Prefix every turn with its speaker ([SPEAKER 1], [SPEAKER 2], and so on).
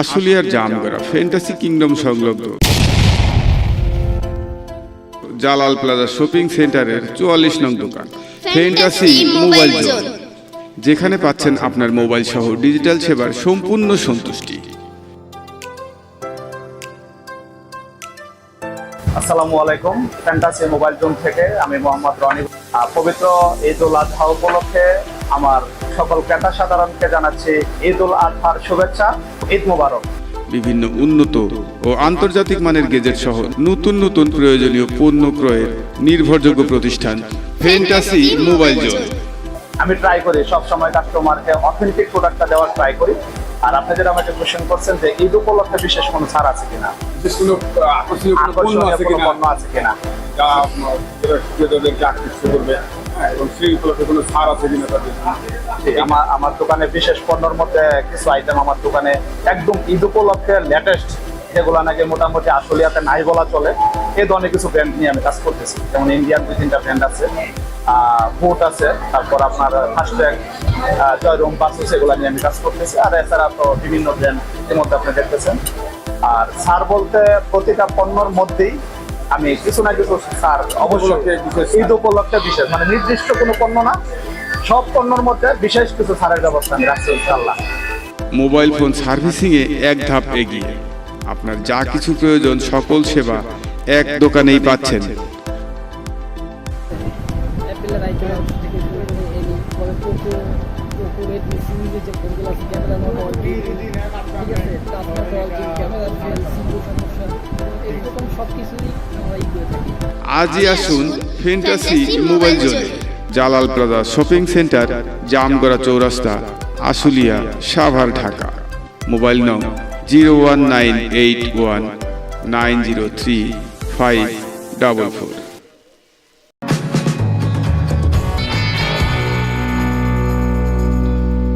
[SPEAKER 1] আশুলিয়ার Jamgora fantasy kingdom সংলগ্ন। Jalal plaza shopping সেন্টারের চুয়াল্লিশ নং দোকান। ফ্যান্টাসি মোবাইল জোন, যেখানে পাচ্ছেন আপনার মোবাইল সহ ডিজিটাল সেবার সম্পূর্ণ সন্তুষ্টি।
[SPEAKER 2] আসসালামু আলাইকুম ফ্যান্টাসি মোবাইল জোন থেকে আমি মোহাম্মদ রনি। পবিত্র ঈদ উল আজহা উপলক্ষে আমার সকল ক্রেতা সাধারণকে জানাচ্ছি ঈদ উল আজহার শুভেচ্ছা। ঈদ মোবারক।
[SPEAKER 1] বিভিন্ন উন্নত ও আন্তর্জাতিক মানের গেজেট সহ নতুন নতুন প্রয়োজনীয় পণ্য ক্রয়ের নির্ভরযোগ্য প্রতিষ্ঠান ফ্যান্টাসি মোবাইল জোন।
[SPEAKER 2] আমি ট্রাই করি সব সময় কাস্টমারকে অথেন্টিক প্রোডাক্টটা দেওয়ার ট্রাই করি। আর আপনাদের আমাকে কোশ্চেন করছেন যে ঈদ উপলক্ষে বিশেষ কোনো ছাড় আছে কিনা?
[SPEAKER 3] বিশেষ কোনো আকর্ষণীয় কোনো পণ্য আছে
[SPEAKER 2] কিনা? পণ্য আছে কিনা?
[SPEAKER 3] যা আপনার যেটা ক্রেতাদেরকে আকৃষ্ট করবে।
[SPEAKER 2] আমার আমার দোকানে বিশেষ পণ্যর মধ্যে কিছু আইটেম আমার দোকানে একদম ঈদ উপলক্ষে লেটেস্ট যেগুলো নাকি মোটামুটি আশুলিয়াতে নাই বলা চলে এই ধরনের কিছু ব্র্যান্ড নিয়ে আমি কাজ করতেছি। যেমন ইন্ডিয়ান দুই তিনটা ব্র্যান্ড আছে বুট আছে, তারপর আপনার ফাস্ট্যাগ জয়রুম বাসুস এগুলো নিয়ে আমি কাজ করতেছি। আর এছাড়া তো বিভিন্ন ব্র্যান্ড এর মধ্যে আপনি দেখতেছেন। আর ছাড় বলতে প্রতিটা পণ্যর মধ্যেই আমি কিছু না কিছু ছাড় অবশ্যই ঈদ উপলক্ষে বিশেষ মানে নির্দিষ্ট কোনো পণ্য না সব পণ্যর মধ্যে বিশেষ কিছু ছাড়ের ব্যবস্থা আমি রাখছি ইনশাল্লাহ
[SPEAKER 1] মোবাইল ফোন সার্ভিসিংয়ে এক ধাপ এগিয়ে আপনার যা কিছু প্রয়োজন সকল সেবা এক দোকানেই পাচ্ছেন
[SPEAKER 4] অ্যাপেলের আইটেম থেকে যে ক্যামেরা
[SPEAKER 1] আজই আসুন ফেন্টাসি মোবাইল জোনে Jalal plaza shopping centre Jamgara Chowrasta Ashulia Savar Dhaka mobile নং zero one nine eight one nine zero three five double four